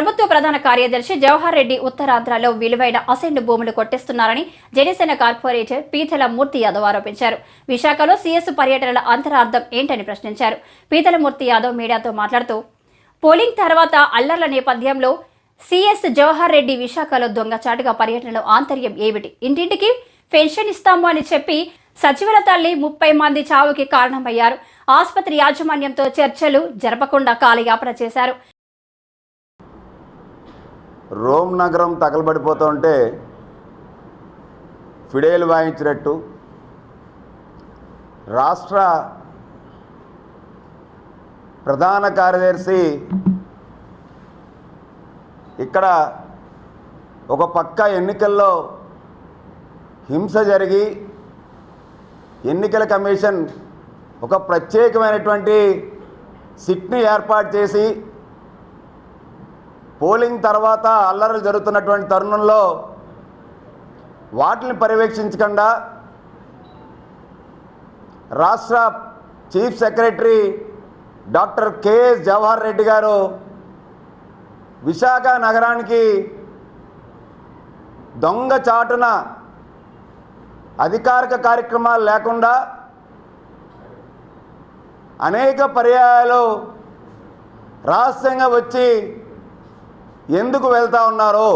ప్రభుత్వ ప్రధాన కార్యదర్శి జవహర్ రెడ్డి ఉత్తరాంధ్రలో విలువైన అసెండ్ భూములు కొట్టిస్తున్నారని జనసేన కార్పొరేటర్ పీతల మూర్తి యాదవ్ ఆరోపించారు. విశాఖలో సీఎస్ పర్యటనల అంతరార్థం ఏంటని ప్రశ్నించారు. పీతల మూర్తి యాదవ్ మీడియాతో మాట్లాడుతూ పోలింగ్ తర్వాత అల్లర్ల నేపథ్యంలో సీఎస్ జవహర్ రెడ్డి విశాఖలో దొంగచాటుగా పర్యటనలో ఆంతర్యం ఏమిటి? ఇంటింటికి పెన్షన్ ఇస్తాము అని చెప్పి సచివుల తల్లి ముప్పై మంది చావుకి కారణమయ్యారు. ఆసుపత్రి యాజమాన్యంతో చర్చలు జరపకుండా కాలయాపన చేశారు. రోమ్ నగరం తగలబడిపోతుంటే ఫిడేలు వాయించినట్టు రాష్ట్ర ప్రధాన కార్యదర్శి ఇక్కడ ఒక పక్క ఎన్నికల్లో హింస జరిగి ఎన్నికల కమిషన్ ఒక ప్రత్యేకమైనటువంటి సిట్ని ఏర్పాటు చేసి పోలింగ్ తర్వాత అల్లర్లు జరుగుతున్నటువంటి తరుణంలో వాటిని పర్యవేక్షించకుండా రాష్ట్ర chief secretary doctor K S Jawahar Reddy గారు విశాఖ నగరానికి దొంగ చాటున అధికారిక కార్యక్రమాలు లేకుండా అనేక పర్యాయాలు రహస్యంగా వచ్చి ఎందుకు వెళ్తా ఉన్నారు?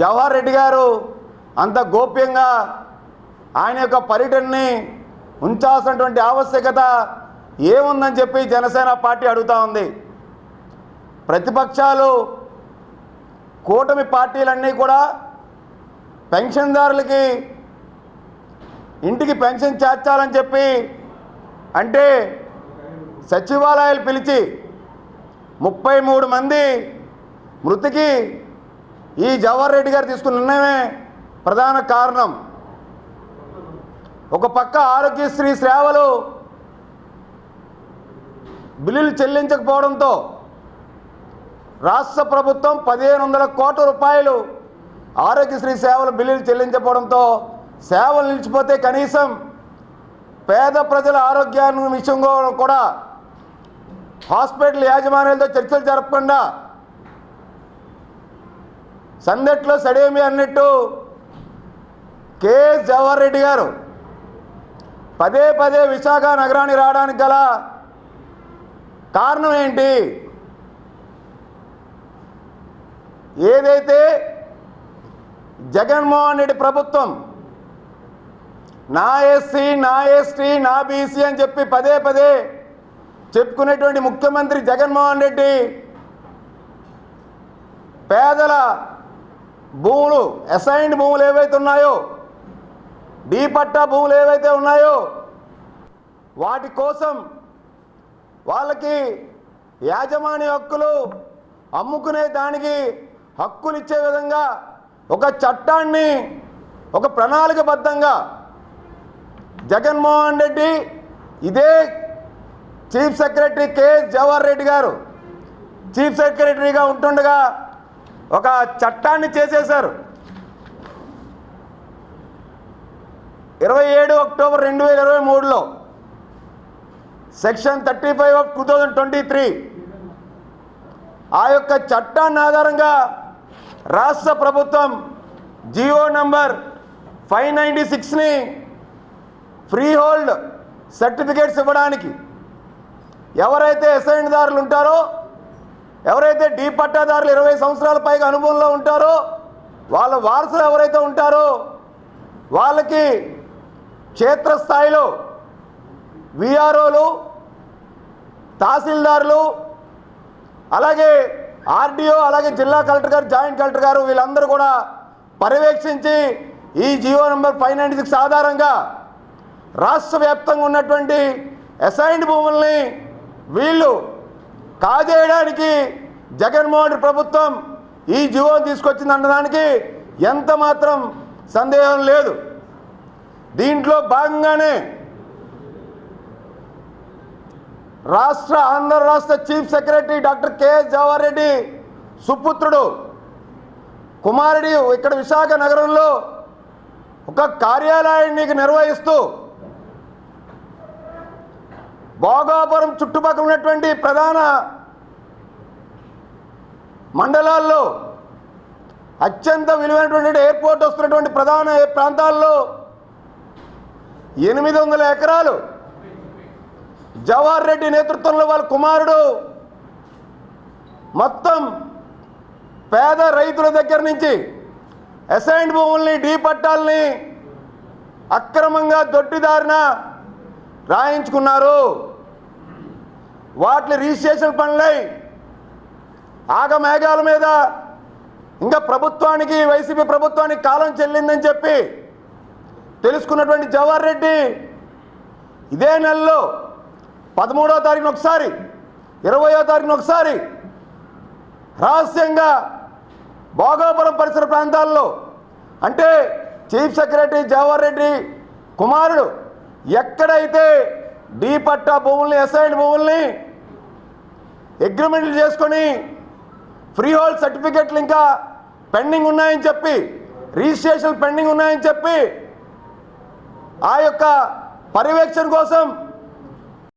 జవహర్ రెడ్డి గారు అంత గోప్యంగా ఆయన యొక్క పర్యటనని ఉంచాల్సినటువంటి ఆవశ్యకత ఏముందని చెప్పి జనసేన పార్టీ అడుగుతా ఉంది. ప్రతిపక్షాలు కూటమి పార్టీలన్నీ కూడా పెన్షన్దారులకి ఇంటికి పెన్షన్ చేర్చాలని చెప్పి అంటే సచివాలయాలు పిలిచి ముప్పై మూడు మంది మృతికి ఈ జవహర్ రెడ్డి గారు తీసుకున్న నిర్ణయమే ప్రధాన కారణం. ఒక పక్క ఆరోగ్యశ్రీ సేవలు బిల్లులు చెల్లించకపోవడంతో రాష్ట్ర ప్రభుత్వం పదిహేను వందల కోట్ల రూపాయలు ఆరోగ్యశ్రీ సేవల బిల్లులు చెల్లించకపోవడంతో సేవలు నిలిచిపోతే కనీసం పేద ప్రజల ఆరోగ్యాన్ని విషయంలో కూడా హాస్పిటల్ యాజమాన్యాలతో చర్చలు జరపకుండా సందట్లో సడేమి అన్నట్టు కేఎస్ జవహర్ రెడ్డి గారు పదే పదే విశాఖ నగరానికి రావడానికి గల కారణం ఏంటి? ఏదైతే జగన్మోహన్ రెడ్డి ప్రభుత్వం నా ఎస్సీ నా ఎస్టీ నా బీసీ అని చెప్పి పదే పదే చెప్పుకునేటువంటి ముఖ్యమంత్రి జగన్మోహన్ రెడ్డి పేదల భూములు అసైన్డ్ భూములు ఏవైతే ఉన్నాయో డీ పట్టా భూములు ఏవైతే ఉన్నాయో వాటి కోసం వాళ్ళకి యాజమాన్య హక్కులు అమ్ముకునే దానికి హక్కులు ఇచ్చే విధంగా ఒక చట్టాన్ని ఒక ప్రణాళికబద్ధంగా జగన్మోహన్ రెడ్డి ఇదే chief secretary K S Jawahar Reddy గారు. చీఫ్ సెక్రటరీగా ఉంటుండగా ఒక చట్టాన్ని చేసేశారు. ఇరవై ఏడు అక్టోబర్ రెండు వేల ఇరవై మూడులో section thirty five of two thousand twenty three ఆ యొక్క చట్టాన్ని ఆధారంగా రాష్ట్ర ప్రభుత్వం G O number five ninety సిక్స్ని free hold certificates ఇవ్వడానికి ఎవరైతే అసైన్దారులు ఉంటారో ఎవరైతే డీ పట్టాదారులు ఇరవై సంవత్సరాల పైగా అనుభవంలో ఉంటారో వాళ్ళ వారసులు ఎవరైతే ఉంటారో వాళ్ళకి క్షేత్రస్థాయిలో విఆర్ఓలు తహసీల్దారులు అలాగే ఆర్డీఓ అలాగే జిల్లా కలెక్టర్ గారు జాయింట్ కలెక్టర్ గారు వీళ్ళందరూ కూడా పర్యవేక్షించి ఈ G O number five ninety six ఆధారంగా రాష్ట్ర వ్యాప్తంగా ఉన్నటువంటి అసైన్డ్ భూముల్ని వీళ్ళు కాజేయడానికి జగన్మోహన్ ప్రభుత్వం ఈ జీవో తీసుకొచ్చింది అనడానికి ఎంత మాత్రం సందేహం లేదు. దీంట్లో భాగంగానే రాష్ట్ర ఆంధ్ర రాష్ట్ర chief secretary doctor K S Jawahar Reddy సుపుత్రుడు కుమారుడి ఇక్కడ విశాఖ నగరంలో ఒక కార్యాలయాన్ని నిర్వహిస్తూ భోగాపురం చుట్టుపక్కల ఉన్నటువంటి ప్రధాన మండలాల్లో అత్యంత విలువైనటువంటి ఎయిర్పోర్ట్ వస్తున్నటువంటి ప్రధాన ప్రాంతాల్లో ఎనిమిది వందల ఎకరాలు జవహర్ రెడ్డి నేతృత్వంలో వాళ్ళ కుమారుడు మొత్తం పేద రైతుల దగ్గర నుంచి అసైన్డ్ భూముల్ని డీ పట్టాలని అక్రమంగా దొడ్డిదారిన రాయించుకున్నారు. వాటి రిజిస్ట్రేషన్ పనులై ఆగమేఘాల మీద ఇంకా ప్రభుత్వానికి వైసీపీ ప్రభుత్వానికి కాలం చెల్లిందని చెప్పి తెలుసుకున్నటువంటి జవహర్ రెడ్డి ఇదే నెలలో పదమూడో తారీఖున ఒకసారి ఇరవయో తారీఖున ఒకసారి రహస్యంగా భోగాపురం పరిసర ప్రాంతాల్లో అంటే చీఫ్ సెక్రటరీ జవహర్ రెడ్డి కుమారుడు ఎక్కడైతే డీ పట్టా భూముల్ని అసైన్ భూముల్ని అగ్రిమెంట్లు చేసుకొని ఫ్రీ హోల్డ్ సర్టిఫికెట్లు ఇంకా పెండింగ్ ఉన్నాయని చెప్పి రిజిస్ట్రేషన్ పెండింగ్ ఉన్నాయని చెప్పి ఆ యొక్క పర్యవేక్షణ కోసం